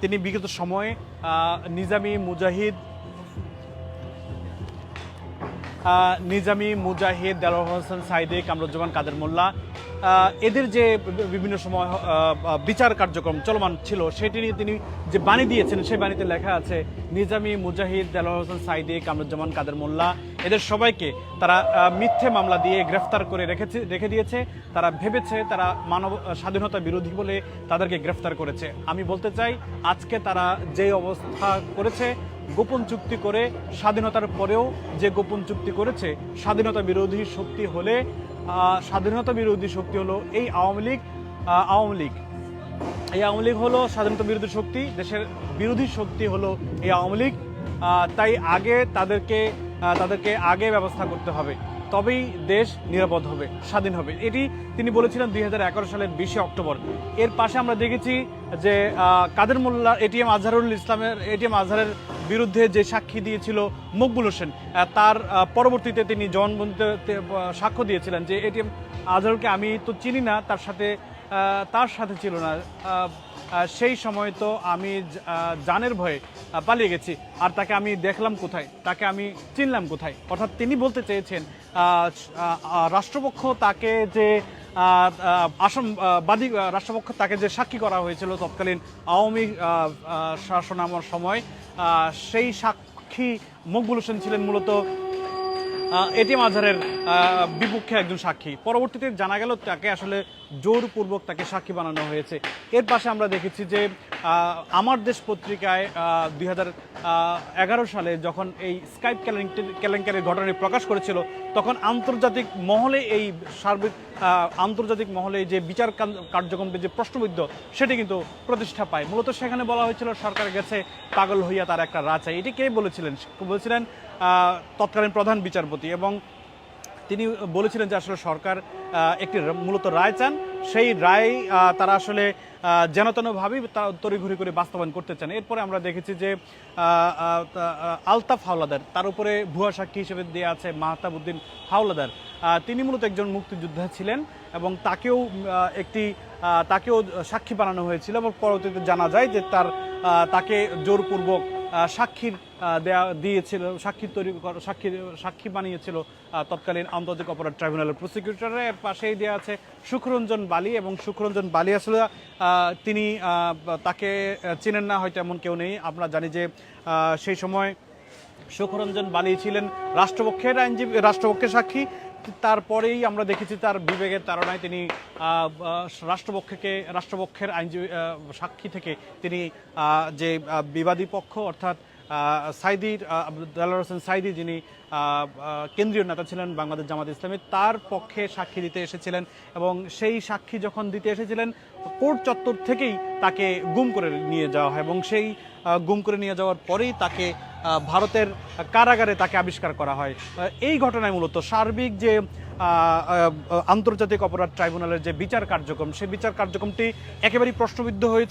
তিনি বিগত সময়ে নিজামী মুজাহিদ নিজামি মুজাহিদ, দেলোয়ার হোসেন সাইদে কামরুজ্জামান কাদের মোল্লা এদের যে বিভিন্ন সময় বিচার কার্যক্রম চলমান ছিল, সেটি নিয়ে তিনি যে বাণী দিয়েছেন, সেই বাণীতে লেখা আছে, নিজামি মুজাহিদ, দেলোয়ার হোসেন সাইদে কামরুজ্জামান কাদের মোল্লা এদের সবাইকে তারা মিথ্যে মামলা দিয়ে গ্রেফতার করে রেখেছে, রেখে দিয়েছে। তারা ভেবেছে তারা মানব, স্বাধীনতা বিরোধী বলে তাদেরকে গ্রেফতার করেছে। আমি বলতে চাই, আজকে তারা যে অবস্থা করেছে, গোপন চুক্তি করে স্বাধীনতার পরেও যে গোপন চুক্তি করেছে, স্বাধীনতা বিরোধী শক্তি হলে স্বাধীনতা বিরোধী শক্তি হলো এই আওয়ামী লীগ আওয়ামী লীগ। এই আওয়ামী লীগ হলো স্বাধীনতা বিরোধী শক্তি, দেশের বিরোধী শক্তি হলো এই আওয়ামী লীগ। তাই আগে তাদেরকে তাদেরকে আগে ব্যবস্থা করতে হবে। তবেই দেশ নিরাপদ হবে, স্বাধীন হবে। এটি তিনি বলেছিলেন দুই হাজার এগারো সালের বিশে অক্টোবর। এর পাশে আমরা দেখেছি যে কাদের মোল্লা এটিএম আজহারুল ইসলামের এটিএম আজহারের বিরুদ্ধে যে সাক্ষী দিয়েছিল মকবুল হোসেন তার পরবর্তীতে তিনি জবানবন্দিতে তে- সাক্ষ্য দিয়েছিলেন যে এটিএম আজহারুলকে আমি তো চিনি না, তার সাথে তার সাথে ছিল না। সেই সময় তো আমি জানের ভয়ে পালিয়ে গেছি। আর তাকে আমি দেখলাম কোথায়? তাকে আমি চিনলাম কোথায়? অর্থাৎ তিনি বলতে চেয়েছেন রাষ্ট্রপক্ষ তাকে যে আহ, আহ, আসাম বাদী রাষ্ট্রপক্ষ তাকে যে সাক্ষী করা হয়েছিল তৎকালীন আওয়ামী শাসনামর সময় সেই সাক্ষী মকবুল হোসেন ছিলেন মূলত এটিএম আজহারের বিপক্ষে একজন সাক্ষী। পরবর্তীতে জানা গেল তাকে আসলে জোরপূর্বক তাকে সাক্ষী বানানো হয়েছে। এর পাশে আমরা দেখেছি যে আমার দেশ পত্রিকায় দুই এগারো সালে যখন এই স্কাইপ কেলেঙ্কারি- কেলেঙ্কারির ঘটনাটি প্রকাশ করেছিল, তখন আন্তর্জাতিক মহলে এই সার্বিক আন্তর্জাতিক মহলে যে বিচার কার্যক্রমটি যে প্রশ্নবিদ্ধ, সেটি কিন্তু প্রতিষ্ঠা পায়। মূলত সেখানে বলা হয়েছিল, সরকার গেছে, পাগল হইয়া তার একটা রাজা এটি কে বলেছিলেন? বলেছিলেন তৎকালীন প্রধান বিচারপতি। এবং তিনি বলেছিলেন যে আসলে সরকার একটি মূলত রায় চান। সেই রায় তারা আসলে যেন তেনভাবেই তড়িঘড়ি করে বাস্তবায়ন করতে চান। এরপরে আমরা দেখেছি যে আলতাফ হাওলাদার, তার উপরে ভুয়া সাক্ষী হিসেবে দেওয়া আছে মাহতাবুদ্দিন হাওলাদার। তিনি মূলত একজন মুক্তিযোদ্ধা ছিলেন এবং তাকেও একটি তাকেও সাক্ষী বানানো হয়েছিল এবং পরবর্তীতে জানা যায় যে তার তাকে জোরপূর্বক সাক্ষীর দেয়া দিয়েছিল সাক্ষী তৈরি সাক্ষী সাক্ষী বানিয়েছিল তৎকালীন আন্তর্জাতিক অপরাধ ট্রাইব্যুনালের প্রসিকিউটরের পাশেই দেওয়া আছে সুখরঞ্জন বালি এবং সুখরঞ্জন বালি আসলে তিনি তাকে চেনেন না, হয়তো এমন কেউ নেই। আমরা জানি যে সেই সময় সুখরঞ্জন বালি ছিলেন রাষ্ট্রপক্ষের আইনজীবী, রাষ্ট্রপক্ষের সাক্ষী। তারপরেই আমরা দেখেছি তার বিবেকের তাড়নায় তিনি রাষ্ট্রপক্ষকে, রাষ্ট্রপক্ষের আইনজীবী সাক্ষী থেকে তিনি যে বিবাদী পক্ষ, অর্থাৎ সাইদির দেলোয়ার হোসেন সাইদি যিনি কেন্দ্রীয় নেতা ছিলেন বাংলাদেশ জামাত ইসলামী, তার পক্ষে সাক্ষী দিতে এসেছিলেন এবং সেই সাক্ষী যখন দিতে এসেছিলেন, কোর্ট চত্বর থেকেই তাকে গুম করে নিয়ে যাওয়া হয় এবং সেই গুম করে নিয়ে যাওয়ার পরেই তাকে ভারতের কারাগারে তাকে আবিষ্কার করা হয়। এই ঘটনায় মূলত সার্বিক যে আন্তর্জাতিক অপরাধ ট্রাইব্যুনালের যে বিচার কার্যক্রম, সেই বিচার কার্যক্রমটি একেবারেই প্রশ্নবিদ্ধ হয়েছে।